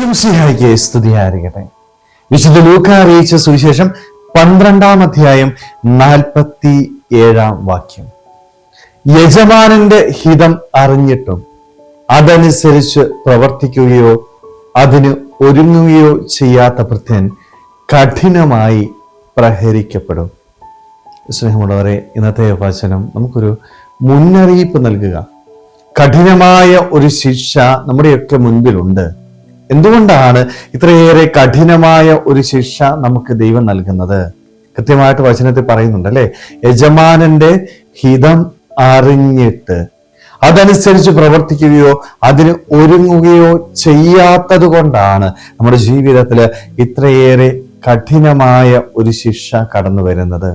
ഈശ്വംസിഹായിക്ക് സ്തുതിയായിരിക്കട്ടെ. വിശുദ്ധ ലൂക്ക അറിയിച്ച സുവിശേഷം പന്ത്രണ്ടാം അധ്യായം നാൽപ്പത്തി ഏഴാം വാക്യം. യജമാനന്റെ ഹിതം അറിഞ്ഞിട്ടും അതനുസരിച്ച് പ്രവർത്തിക്കുകയോ അതിന് ഒരുങ്ങുകയോ ചെയ്യാത്ത ഭൃത്യൻ കഠിനമായി പ്രഹരിക്കപ്പെടും. സ്നേഹമുള്ളവരെ ഇന്നത്തെ വചനം നമുക്കൊരു മുന്നറിയിപ്പ് നൽകുക. കഠിനമായ ഒരു ശിക്ഷ നമ്മുടെയൊക്കെ മുൻപിലുണ്ട്. എന്തുകൊണ്ടാണ് ഇത്രയേറെ കഠിനമായ ഒരു ശിക്ഷ നമുക്ക് ദൈവം നൽകുന്നത്? കൃത്യമായിട്ട് വചനത്തിൽ പറയുന്നുണ്ട് അല്ലെ? യജമാനന്റെ ഹിതം അറിഞ്ഞിട്ട് അതനുസരിച്ച് പ്രവർത്തിക്കുകയോ അതിന് ഒരുങ്ങുകയോ ചെയ്യാത്തത് കൊണ്ടാണ് നമ്മുടെ ജീവിതത്തിൽ ഇത്രയേറെ കഠിനമായ ഒരു ശിക്ഷ കടന്നു വരുന്നത്.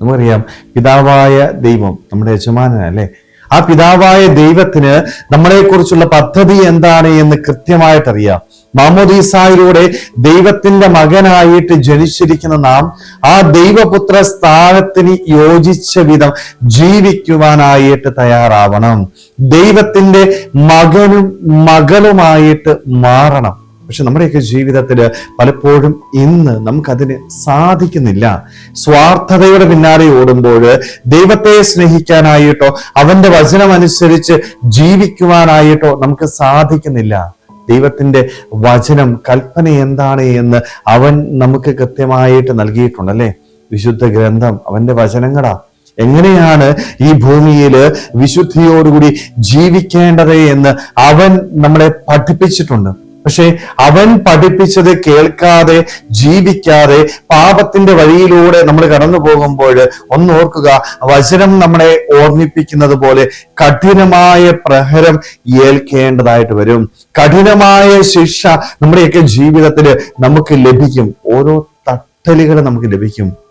നമുക്കറിയാം പിതാവായ ദൈവം നമ്മുടെ യജമാനനല്ലേ ആ പിതാവായ ദൈവത്തിന് നമ്മളെക്കുറിച്ചുള്ള പദ്ധതി എന്താണ് എന്ന് കൃത്യമായിട്ട് അറിയാം മാമോദീസായിലൂടെ ദൈവത്തിന്റെ മകനായിട്ട് ജനിച്ചിരിക്കുന്ന നാം ആ ദൈവപുത്ര സ്ഥാനത്തിന് യോജിച്ച വിധം ജീവിക്കുവാനായിട്ട് തയ്യാറാവണം. ദൈവത്തിന്റെ മകനും മകളുമായിട്ട് മാറണം. പക്ഷെ നമ്മുടെയൊക്കെ ജീവിതത്തിൽ പലപ്പോഴും ഇന്ന് നമുക്കതിന് സാധിക്കുന്നില്ല. സ്വാർത്ഥതയുടെ പിന്നാലെ ഓടുമ്പോൾ ദൈവത്തെ സ്നേഹിക്കാനായിട്ടോ അവന്റെ വചനമനുസരിച്ച് ജീവിക്കുവാനായിട്ടോ നമുക്ക് സാധിക്കുന്നില്ല. ദൈവത്തിന്റെ വചനം കൽപ്പന എന്താണ് എന്ന് അവൻ നമുക്ക് കൃത്യമായിട്ട് നൽകിയിട്ടുണ്ട് അല്ലെ? വിശുദ്ധ ഗ്രന്ഥം അവന്റെ വചനങ്ങളാ. എങ്ങനെയാണ് ഈ ഭൂമിയിൽ വിശുദ്ധിയോടുകൂടി ജീവിക്കേണ്ടത് എന്ന് അവൻ നമ്മളെ പഠിപ്പിച്ചിട്ടുണ്ട്. പക്ഷെ അവൻ പഠിപ്പിച്ചത് കേൾക്കാതെ ജീവിക്കാതെ പാപത്തിന്റെ വഴിയിലൂടെ നമ്മൾ കടന്നു പോകുമ്പോൾ ഒന്ന് ഓർക്കുക വചനം നമ്മളെ ഓർമ്മിപ്പിക്കുന്നത് പോലെ കഠിനമായ പ്രഹരം ഏൽക്കേണ്ടതായിട്ട് വരും. കഠിനമായ ശിക്ഷ നമ്മുടെയൊക്കെ ജീവിതത്തിൽ നമുക്ക് ലഭിക്കും. ഓരോ തട്ടലുകൾ നമുക്ക് ലഭിക്കും.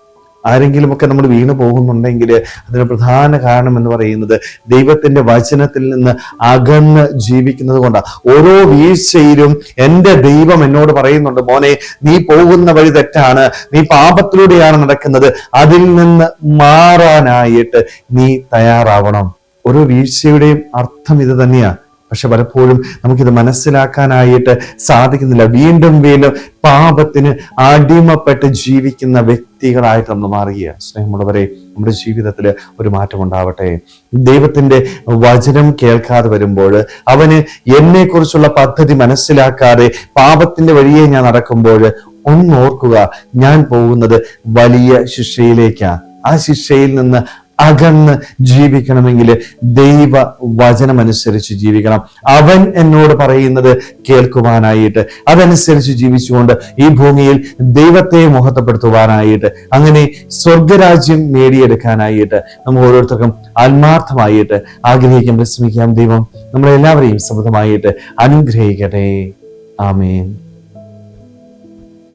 ആരെങ്കിലുമൊക്കെ നമ്മൾ വീണു പോകുന്നുണ്ടെങ്കിൽ അതിന് പ്രധാന കാരണം എന്ന് പറയുന്നത് ദൈവത്തിന്റെ വചനത്തിൽ നിന്ന് അകന്ന് ജീവിക്കുന്നത് കൊണ്ടാണ്. ഓരോ വീഴ്ചയിലും എന്റെ ദൈവം എന്നോട് പറയുന്നുണ്ട് മോനെ നീ പോകുന്ന വഴി തെറ്റാണ്. നീ പാപത്തിലൂടെയാണ് നടക്കുന്നത്. അതിൽ നിന്ന് മാറാനായിട്ട് നീ തയ്യാറാവണം. ഓരോ വീഴ്ചയുടെയും അർത്ഥം ഇത് തന്നെയാണ് പക്ഷെ പലപ്പോഴും നമുക്കിത് മനസ്സിലാക്കാനായിട്ട് സാധിക്കുന്നില്ല. വീണ്ടും വീണ്ടും പാപത്തിന് അടിമപ്പെട്ട് ജീവിക്കുന്ന വ്യക്തികളായിട്ട് നമ്മൾ മാറുക സ്നേഹമുള്ളവരെ നമ്മുടെ ജീവിതത്തിൽ ഒരു മാറ്റം ഉണ്ടാവട്ടെ. ദൈവത്തിന്റെ വചനം കേൾക്കാതെ വരുമ്പോൾ അവന് എന്നെ കുറിച്ചുള്ള പദ്ധതി മനസ്സിലാക്കാതെ പാപത്തിന്റെ വഴിയെ ഞാൻ നടക്കുമ്പോൾ ഒന്നോർക്കുക ഞാൻ പോകുന്നത് വലിയ ശിക്ഷയിലേക്കാണ്. ആ ശിക്ഷയിൽ നിന്ന് അകന്ന് ജീവിക്കണമെങ്കിൽ ദൈവ വചനമനുസരിച്ച് ജീവിക്കണം. അവൻ എന്നോട് പറയുന്നത് കേൾക്കുവാനായിട്ട് അതനുസരിച്ച് ജീവിച്ചുകൊണ്ട് ഈ ഭൂമിയിൽ ദൈവത്തെ മഹത്വപ്പെടുത്തുവാനായിട്ട് അങ്ങനെ സ്വർഗരാജ്യം നേടിയെടുക്കാനായിട്ട് നമുക്ക് ഓരോരുത്തർക്കും ആത്മാർത്ഥമായിട്ട് ആഗ്രഹിക്കാം ശ്രമിക്കാം ദൈവം നമ്മളെല്ലാവരെയും സമൃദ്ധമായിട്ട് അനുഗ്രഹിക്കട്ടെ. ആമേൻ.